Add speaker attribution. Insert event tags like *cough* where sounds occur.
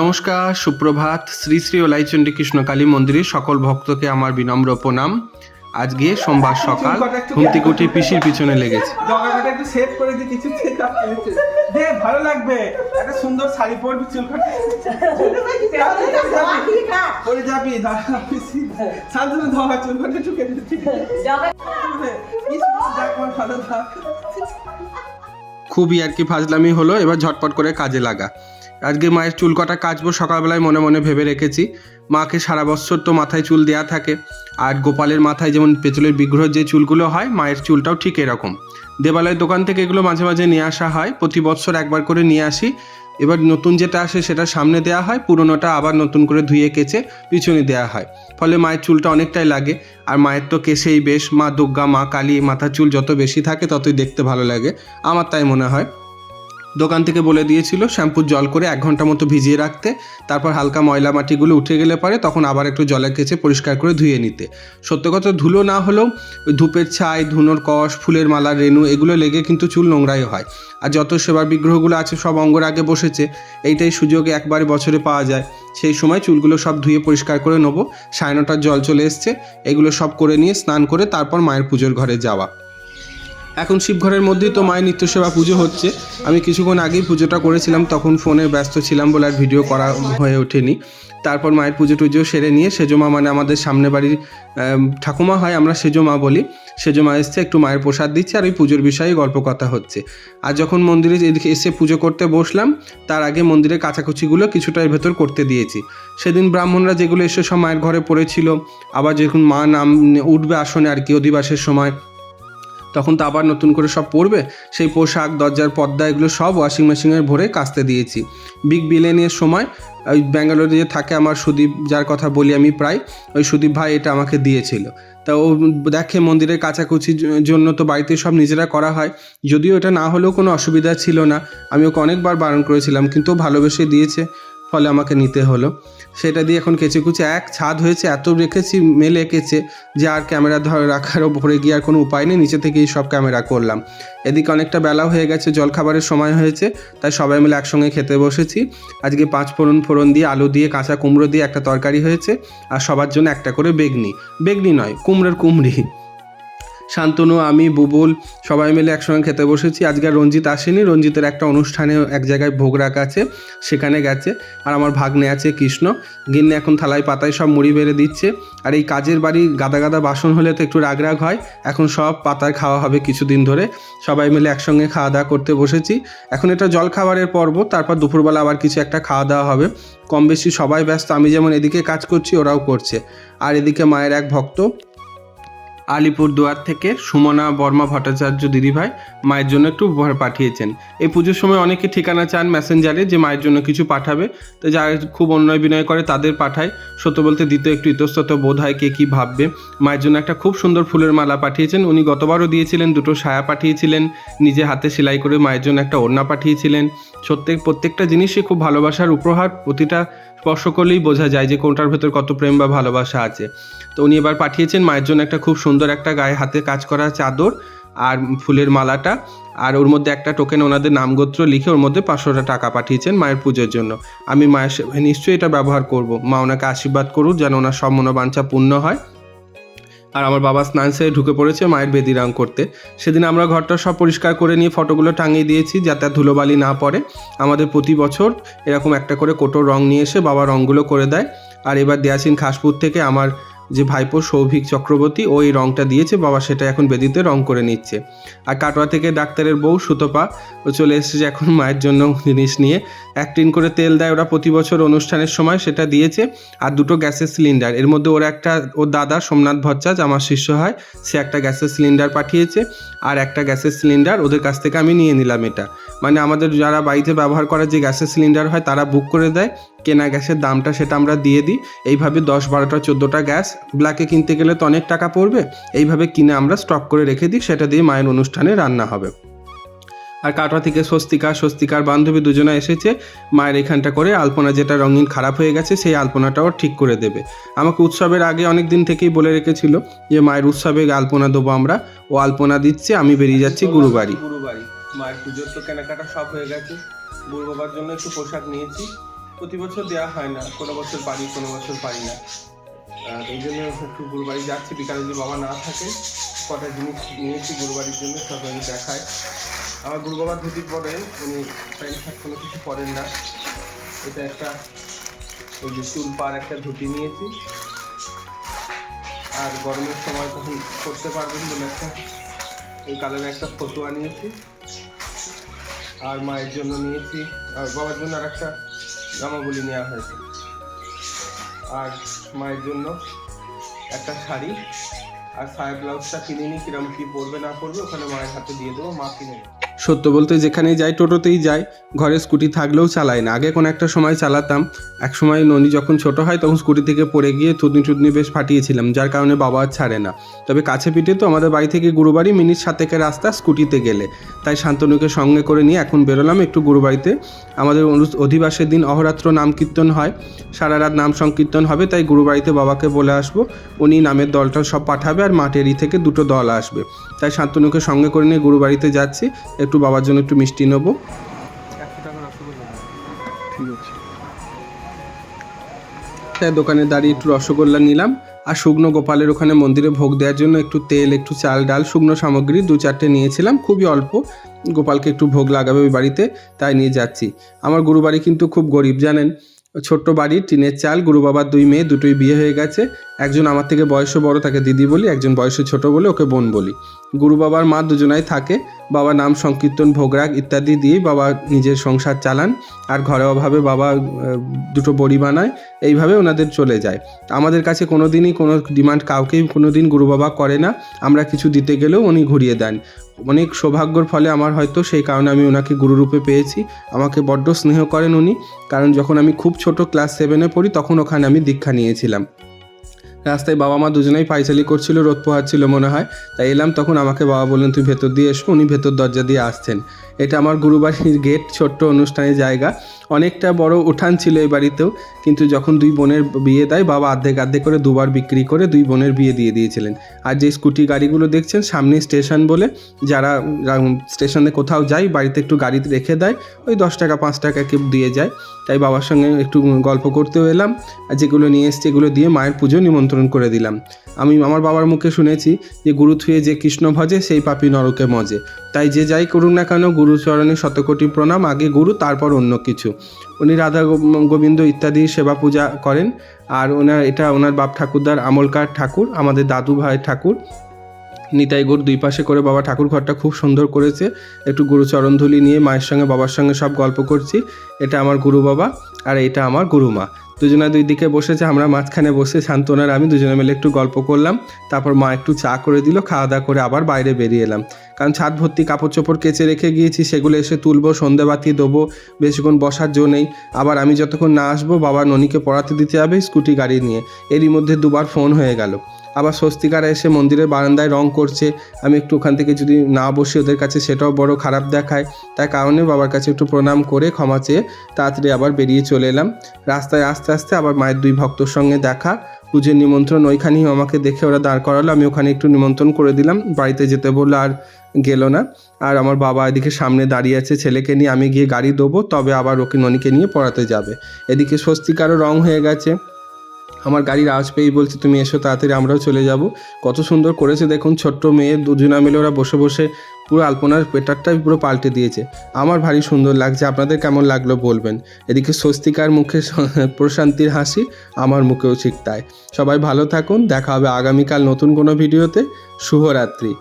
Speaker 1: নমস্কার সুপ্রভাত। শ্রী শ্রী ওলাইচন্ডী কৃষ্ণ কালী মন্দিরের সকল ভক্তকে আমার বিনম্র প্রণাম। আজকে সোমবার সকাল ঘুম থেকে উঠে পিসির পিছনে লেগেছে।
Speaker 2: জগাটা একটু সেভ করে দি কিছু দে ভালো লাগবে। একটা সুন্দর শাড়ি পরবি চুল পরে যাবি দাঁড়া পিসি। শান্তনু ধোয়া চুল কাটে চুকে দিচ্ছি
Speaker 1: খুবই আর কি ফাজলামি হলো এবার ঝটপট করে কাজে লাগা। আজকে মায়ের চুল কটা কাচবো সকালবেলায় মনে মনে ভেবে রেখেছি। মাকে সারা বছর তো মাথায় চুল দেয়া থাকে। আর গোপালের মাথায় যেমন পেতলের বিগ্রহের যে চুলগুলো হয়, মায়ের চুলটাও ঠিক এরকম। দেবালয়ের দোকান থেকে এগুলো মাঝে মাঝে নিয়ে আসা হয়। প্রতি বছর একবার করে নিয়ে আসি। এবার নতুন যেটা আসে সেটা সামনে দেওয়া হয়, পুরোনোটা আবার নতুন করে ধুয়ে কেচে পিছনে দেওয়া হয়। ফলে মায়ের চুলটা অনেকটাই লাগে। আর মায়ের তো কেসেই বেশ। মা দুর্গা, মা কালী, মাথার চুল যত বেশি থাকে ততই দেখতে ভালো লাগে। আমার তাই মনে হয়। দোকান থেকে বলে দিয়েছিল শ্যাম্পুর জল করে এক ঘণ্টা মতো ভিজিয়ে রাখতে। তারপর হালকা ময়লা মাটিগুলো উঠে গেলে পরে তখন আবার একটু জলে কেচে পরিষ্কার করে ধুয়ে নিতে। সত্য কথা, ধুলো না হলেও ধূপের ছাই, ধুনোর কষ, ফুলের মালা রেণু এগুলো লেগে কিন্তু চুল নোংরাই হয়। আর যত সেবার বিগ্রহগুলো আছে সব অঙ্গর আগে বসেছে, এইটাই সুযোগ একবারে বছরে পাওয়া যায়। সেই সময় চুলগুলো সব ধুয়ে পরিষ্কার করে নেব। সাড়ে নটার জল চলে এসছে, এগুলো সব করে নিয়ে স্নান করে তারপর মায়ের পুজোর ঘরে যাওয়া। এখন শিবঘরের মধ্যেই তো মায়ের নিত্য সেবা পুজো হচ্ছে। আমি কিছুক্ষণ আগেই পুজোটা করেছিলাম, তখন ফোনে ব্যস্ত ছিলাম বলে আর ভিডিও করা হয়ে ওঠেনি। তারপর মায়ের পুজো টুজো সেরে নিয়ে সেজমা মানে আমাদের সামনে বাড়ির ঠাকুমা হয় আমরা সেজমা বলি। সেজমা এসছে, একটু মায়ের প্রসাদ দিচ্ছে আর ওই পুজোর বিষয়ে গল্প কথা হচ্ছে। আর যখন মন্দিরে এদিকে এসে পুজো করতে বসলাম, তার আগে মন্দিরের কাছাকুচিগুলো কিছুটা এর ভেতর করতে দিয়েছি। সেদিন ব্রাহ্মণরা যেগুলো এসে সব মায়ের ঘরে পড়েছিল, আবার যখন মা নাম উঠবে আসনে আর কি অধিবাসের সময় তখন তো আবার নতুন করে সব পরবে? সেই পোশাক, দরজার পর্দা, এগুলো সব ওয়াশিং মেশিনে ভরে কাচতে দিয়েছি। বিগ বিলেনিয়ার সময়, ওই ব্যাঙ্গালোরে যে থাকে আমার সুদীপ, যার কথা বলি আমি প্রায়, ওই সুদীপ ভাই এটা আমাকে দিয়েছিল। তা ও দেখে মন্দিরের কাচাকুচির জ- জন্য তো বাড়িতে সব নিজেরা করা হয়। যদিও এটা না হলেও কোনো অসুবিধা ছিল না। আমি ওকে অনেকবার বারণ করেছিলাম, কিন্তু ভালোবেসে দিয়েছে, ফলে আমাকে নিতে হলো। সেটা দিয়ে এখন কেচে কুচে এক ছাদ হয়েছে, এত রেখেছি, মেলে এঁকেছে যে আর ক্যামেরা ধরে রাখার ওপরে গিয়ে আর কোনো উপায় নেই, নিচে থেকেই সব ক্যামেরা করলাম। এদিকে অনেকটা বেলাও হয়ে গেছে, জলখাবারের সময় হয়েছে, তাই সবাই মিলে একসঙ্গে খেতে বসেছি। আজকে পাঁচ ফোড়ন ফোড়ন দিয়ে আলু দিয়ে, কাঁচা কুমড়ো দিয়ে একটা তরকারি হয়েছে, আর সবার জন্য একটা করে বেগনি। বেগনি নয়, কুমড়োর কুমড়ি। শান্তনু, আমি, বুবুল সবাই মিলে একসঙ্গে খেতে বসেছি। আজকে রঞ্জিত আসেনি। রঞ্জিতের একটা অনুষ্ঠানে এক জায়গায় ভোগ রাখা আছে, সেখানে গেছে। আর আমার ভাগ্নে আছে কৃষ্ণ। গিন্নি এখন থালায় পাতায় সব মুড়ি বেড়ে দিচ্ছে। আর এই কাজের বাড়ি গাদা গাদা বাসন হলে তো একটু রাগ রাগ হয়। এখন সব পাতায় খাওয়া হবে কিছুদিন ধরে। সবাই মিলে একসঙ্গে খাওয়া দাওয়া করতে বসেছি। এখন এটা জল খাবারের পর্ব, তারপর দুপুরবেলা আবার কিছু একটা খাওয়া দাওয়া হবে। কম বেশি সবাই ব্যস্ত, আমি যেমন এদিকে কাজ করছি, ওরাও করছে। আর এদিকে মায়ের এক ভক্ত আলিপুর দুয়ার থেকে সুমনা বর্মা ভট্টাচার্য দিদিভাই মায়ের জন্য একটু উপহার পাঠিয়েছেন। এই পুজোর সময় অনেকে ঠিকানা চান মেসেঞ্জারে যে মায়ের জন্য কিছু পাঠাবে। তো যারা খুব অন্যয় বিনয় করে তাদের পাঠায়। সত্য বলতে দিতে একটু ইতস্তত বোধ হয় কে কী ভাববে। মায়ের জন্য একটা খুব সুন্দর ফুলের মালা পাঠিয়েছেন। উনি গতবারও দিয়েছিলেন, দুটো সায়া পাঠিয়েছিলেন। নিজে হাতে সেলাই করে মায়ের জন্য একটা ওড়না পাঠিয়েছিলেন। সত্যি প্রত্যেকটা জিনিসই খুব ভালোবাসার উপহার। প্রতিটা স্পর্শ করলেই বোঝা যায় যে কোনটার ভেতর কত প্রেম বা ভালোবাসা আছে। তো উনি এবার পাঠিয়েছেন মায়ের জন্য একটা খুব সুন্দর একটা গায়ে হাতে কাজ করা চাদর আর ফুলের মালাটা। আর ওর মধ্যে একটা টোকেন ওনাদের নামগোত্র লিখে ওর মধ্যে পাঁচশোটা টাকা পাঠিয়েছেন মায়ের পুজোর জন্য। আমি মায়ের নিশ্চয়ই এটা ব্যবহার করব। মা ওনাকে আশীর্বাদ করুক যেন ওনার সব মনোবাঞ্ছা পূর্ণ হয়। আর আমার বাবা স্নান সেরে ঢুকে পড়েছে মায়ের বেদি রং করতে। সেদিন আমরা ঘরটা সব পরিষ্কার করে নিয়ে ফটোগুলো টাঙিয়ে দিয়েছি যাতে আর ধুলোবালি না পড়ে। আমাদের প্রতি বছর এরকম একটা করে কোটোর রং নিয়ে এসে বাবা রঙগুলো করে দেয়। আর এবার দেয়াসিন খাসপুর থেকে আমার যে ভাইপো সৌভিক চক্রবর্তী ওই রংটা দিয়েছে, বাবা সেটা এখন বেদিতে রং করে নিচ্ছে। আর কাটোয়া থেকে ডাক্তারের বউ সুতপা ও চলে এসেছে এখন মায়ের জন্য জিনিস নিয়ে। এক টিন করে তেল দেয় ওরা প্রতি বছর অনুষ্ঠানের সময় সেটা দিয়েছে। আর দুটো গ্যাসের সিলিন্ডার, এর মধ্যে ওর একটা, ওর দাদা সোমনাথ ভট্টাচ আমার শিষ্য হয়, সে একটা গ্যাসের সিলিন্ডার পাঠিয়েছে। আর একটা গ্যাসের সিলিন্ডার ওদের কাছ থেকে আমি নিয়ে নিলাম এটা। মানে আমাদের যারা বাড়িতে ব্যবহার করার যে গ্যাসের সিলিন্ডার হয়, তারা বুক করে দেয়। কেনা গ্যাসের দামটা সেটা আমরা দিয়ে দিই। এইভাবে দশ, বারোটা, চোদ্দোটা গ্যাস ব্ল্যাকে কিনতে গেলে তো অনেক টাকা পড়বে। এইভাবে কিনে আমরা স্টক করে রেখে দিই, সেটা দিয়ে মায়ের অনুষ্ঠানে রান্না হবে। আর কাটোয়া থেকে স্বস্তিকা, স্বস্তিকার বান্ধবী দুজনে এসেছে। মায়ের এখানটা করে আলপনা যেটা রঙিন খারাপ হয়ে গেছে, সেই আলপনাটাও ঠিক করে দেবে। আমাকে উৎসবের আগে অনেক দিন থেকেই বলে রেখেছিল যে, মায়ের উৎসবে আলপনা দেবো আমরা। ও আলপনা দিচ্ছে, আমি বেরিয়ে যাচ্ছি গুরুবাড়ি গুরুবাড়ি। মায়ের পুজোর তো কেনাকাটা সব হয়ে গেছে। গুরু বাবার জন্য একটু পোশাক নিয়েছি। প্রতি বছর দেওয়া হয় না, কোনো বছর পারি, কোনো বছর পারি না। এই জন্য একটু গুরুবাড়ি যাচ্ছি, বিকালে যদি বাবা না থাকে, কটা জিনিস নিয়েছি গুরুবাড়ির জন্য, সব আমি দেখায় আমার গুরু বাবা ধুতি পরেন উনি প্যান্ট শার্ট কোনো কিছু পরেন না। এটা একটা ওই যে চুল পার একটা ধুতি নিয়েছি। আর গরমের সময় তখন করতে পারবেন বলে একটা, এই কালারের একটা ফতুয়া নিয়েছি। আর মায়ের জন্য নিয়েছি, আর বাবার জন্য আর একটা জামাগুলি নেওয়া হয়েছে। আর মায়ের জন্য একটা শাড়ি, আর সায়া ব্লাউজটা কিনে নিই, কিরম কি পরবে না পরবে ওখানে মায়ের হাতে দিয়ে দেবো, মা কিনে নেবে। সত্য বলতে যেখানেই যাই, টোটোতেই যাই, ঘরে স্কুটি থাকলেও চালাই না। আগে কোনো একটা সময় চালাতাম। এক সময় ননি যখন ছোট হয়, তখন স্কুটি থেকে পড়ে গিয়ে থুতনি টুতনি বেশ ফাটিয়েছিলাম, যার কারণে বাবা আর ছাড়ে না। তবে কাছে পিঠে তো আমাদের বাড়ি থেকে গুরুবাড়ি মিনিট সাতেকের রাস্তা স্কুটিতে গেলে। তাই শান্তনুকে সঙ্গে করে নিয়ে এখন বেরোলাম একটু গুরুবাড়িতে। আমাদের অধিবাসের দিন অহরাত্র নাম কীর্তন হয়। সারা রাত নাম সংকীর্তন হবে, তাই গুরুবাড়িতে বাবাকে বলে আসব। উনি নামের দলটা সব পাঠাবে আর মাটেরি থেকে দুটো দল আসবে। তাই শান্তনুকে সঙ্গে করে নিয়ে গুরুবাড়িতে যাচ্ছি। একটু বাবার জন্য একটু মিষ্টি নেব। আছে। তাই দোকানে দাঁড়িয়ে একটু রসগোল্লা নিলাম। আর শুকনো গোপালের ওখানে মন্দিরে ভোগ দেওয়ার জন্য একটু তেল, একটু চাল, ডাল, শুকনো সামগ্রী দু চারটে নিয়েছিলাম। খুবই অল্প। গোপালকে একটু ভোগ লাগাবে ওই বাড়িতে, তাই নিয়ে যাচ্ছি। আমার গুরু বাড়ি কিন্তু খুব গরিব, জানেন? ছোট্ট বাড়ি, টিনের চাল গুরু বাবার দুই মেয়ে, দুটোই বিয়ে হয়ে গেছে। একজন আমার থেকে বয়সে বড় তাকে দিদি বলি, একজন বয়সে ছোট বলে ওকে বোন বলি। গুরু বাবার মা দুজনাই থাকে, বাবা নাম সংকীর্তন, ভোগরাগ ইত্যাদি দিয়েই বাবা নিজের সংসার চালান, আর ঘরোয়াভাবে বাবা দুটো বড়ি বানায়, এইভাবে ওনাদের চলে যায়। আমাদের কাছে কোনো দিনই কোনো ডিমান্ড কাউকেই কোনো দিন গুরু বাবা করে না, আমরা কিছু দিতে গেলেও উনি ঘুরিয়ে দেন। অনেক সৌভাগ্যর ফলে আমার হয়তো সেই কারণে আমি ওনাকে গুরুরূপে পেয়েছি, আমাকে বড্ড স্নেহ করেন উনি, কারণ যখন আমি খুব ছোট ক্লাস সেভেনে পড়ি, তখন ওখানে আমি দীক্ষা নিয়েছিলাম। রাস্তায় বাবা মা দুজনেই পাইচালি করছিল, রোদ পোহাচ্ছিল মনে হয়। তাই এলাম, তখন আমাকে বাবা বললেন, তুই ভেতর দিয়ে এসো। উনি ভেতর দরজা দিয়ে আসছেন। এটা আমার গুরুবাড়ির গেট, ছোট্ট অনুষ্ঠানের জায়গা। অনেকটা বড় উঠান ছিল এই বাড়িতেও, কিন্তু যখন দুই বোনের বিয়ে দেয়, বাবা অর্ধেক অর্ধেক করে দুবার বিক্রি করে দুই বোনের বিয়ে দিয়ে দিয়েছিলেন। আর যে স্কুটি গাড়িগুলো দেখছেন, সামনে স্টেশন বলে, যারা স্টেশনে কোথাও যায়, বাড়িতে একটু গাড়িতে রেখে দেয়, ওই দশ টাকা, পাঁচ টাকা কেউ দিয়ে যায়। তাই বাবার সঙ্গে একটু গল্প করতেও এলাম, আর যেগুলো নিয়ে এসছি, এগুলো দিয়ে মায়ের পুজো নিমন্ত্রণ করে দিলাম। আমি আমার বাবার মুখে শুনেছি যে, গুরু থুয়ে যে কৃষ্ণ ভজে, সেই পাপি নরকে মজে। তাই যে যাই করুন না কেন, গুরুচরণে শতকোটি প্রণাম, আগে গুরু, তারপর অন্য কিছু। উনি রাধা গোবিন্দ ইত্যাদি সেবা পূজা করেন। আর ওনার এটা ওনার বাপ ঠাকুরদার আমলকার ঠাকুর, আমাদের দাদু ভাই ঠাকুর। নিতাই গৌর দুই পাশে করে বাবা ঠাকুর ঘরটা খুব সুন্দর করেছে। একটু গুরুচরণ ধুলি নিয়ে মায়ের সঙ্গে বাবার সঙ্গে সব গল্প করছি। এটা আমার গুরু বাবা আর এটা আমার গুরুমা। দুজনে দুই দিকে বসেছে, আমরা মাঝখানে বসে শান্তনার আমি দুজনে মিলে একটু গল্প করলাম। তারপর মা একটু চা করে দিল, খাওয়া দাওয়া করে আবার বাইরে বেরিয়ে এলাম। কারণ ছাদ ভর্তি কাপড় চোপড় কেচে রেখে গিয়েছি, সেগুলো এসে তুলবো সন্ধেবাতি দেবো, বেশিক্ষণ বসার জো নেই। আবার আমি যতক্ষণ না আসব, বাবা ননিকে পড়াতে দিতে যাবে, স্কুটি গাড়ি নিয়ে। এরই মধ্যে দুবার ফোন হয়ে গেল। আবার স্বস্তিকারা এসে মন্দিরের বারান্দায় রং করছে। আমি একটু ওখান থেকে যদি না বসি ওদের কাছে, সেটাও বড় খারাপ দেখায়। তার কারণে বাবার কাছে একটু প্রণাম করে ক্ষমা চেয়ে তাড়াতাড়ি আবার বেরিয়ে চলে এলাম। রাস্তায় আস্তে আস্তে আবার মায়ের দুই ভক্তর সঙ্গে দেখা। পুজোর নিমন্ত্রণ ওইখানেই আমাকে দেখে ওরা দাঁড় করালো। আমি ওখানে একটু নিমন্ত্রণ করে দিলাম। বাড়িতে যেতে বলল আর গেল না। আর আমার বাবা এদিকে সামনে দাঁড়িয়ে আছে ছেলেকে নিয়ে। আমি গিয়ে গাড়ি দেবো তবে আবার ওকে ননিকে নিয়ে পড়াতে যাবে। এদিকে স্বস্তিকারও রং হয়ে গেছে। আমার গাড়ির আওয়াজ পেয়েই বলছে, তুমি এসো তাড়াতাড়ি, আমরাও চলে যাব। কত সুন্দর করেছে দেখুন, ছোট্ট মেয়ে, দুজনা মিলে ওরা বসে বসে পুরো আলপনার পেটারটাই পুরো পাল্টে দিয়েছে। আমার ভারী সুন্দর লাগছে, আপনাদের কেমন লাগল বলবেন। এদিকে স্বস্তিকার মুখে *laughs* প্রশান্তির হাসি, আমার মুখেও ঠিক তাই। সবাই ভালো থাকুন, দেখা হবে আগামীকাল নতুন কোনো ভিডিওতে। শুভরাত্রি।